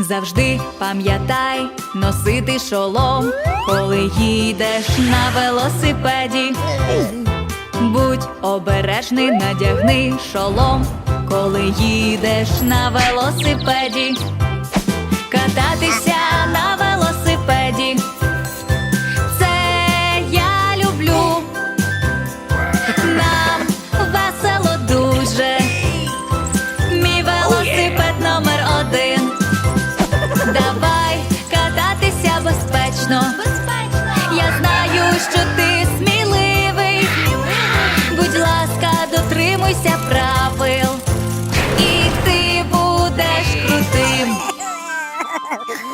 Завжди пам'ятай носити шолом, коли їдеш на велосипеді. Будь обережний, надягни шолом, коли їдеш на велосипеді. Що ти сміливий. Будь ласка, дотримуйся правил. І ти будеш крутим.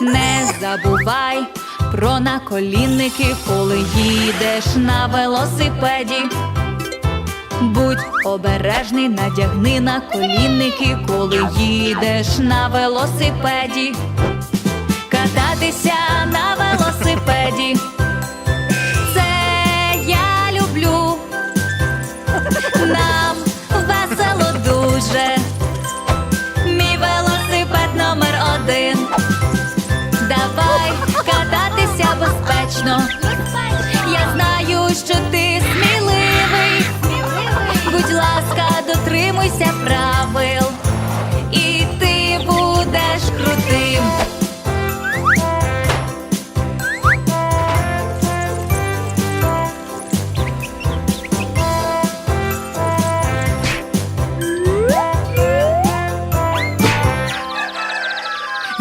Не забувай про наколінники, коли їдеш на велосипеді. Будь обережний, надягни наколінники, коли їдеш на велосипеді. Кататися на велосипеді. Безпечно.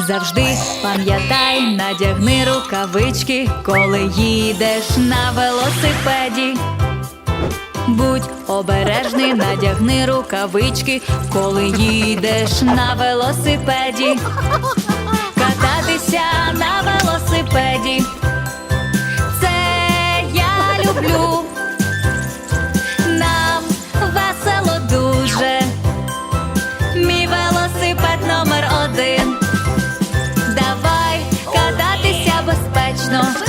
Завжди пам'ятай, надягни рукавички, коли їдеш на велосипеді. Будь обережний, надягни рукавички, коли їдеш на велосипеді. Кататися на велосипеді. Безпечно.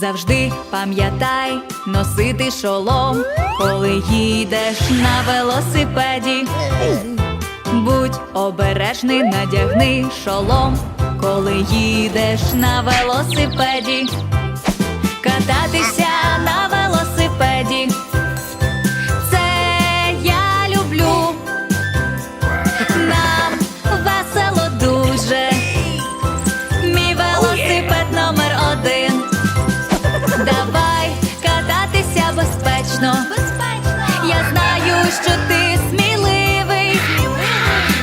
Завжди пам'ятай носити шолом, коли їдеш на велосипеді. Будь обережний, надягни шолом, коли їдеш на велосипеді. Кататися безпечно. Я знаю, що ти сміливий.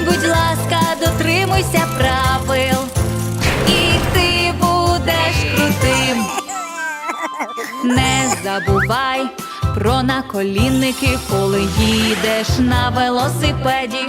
Будь ласка, дотримуйся правил. І ти будеш крутим. Не забувай про наколінники, коли їдеш на велосипеді.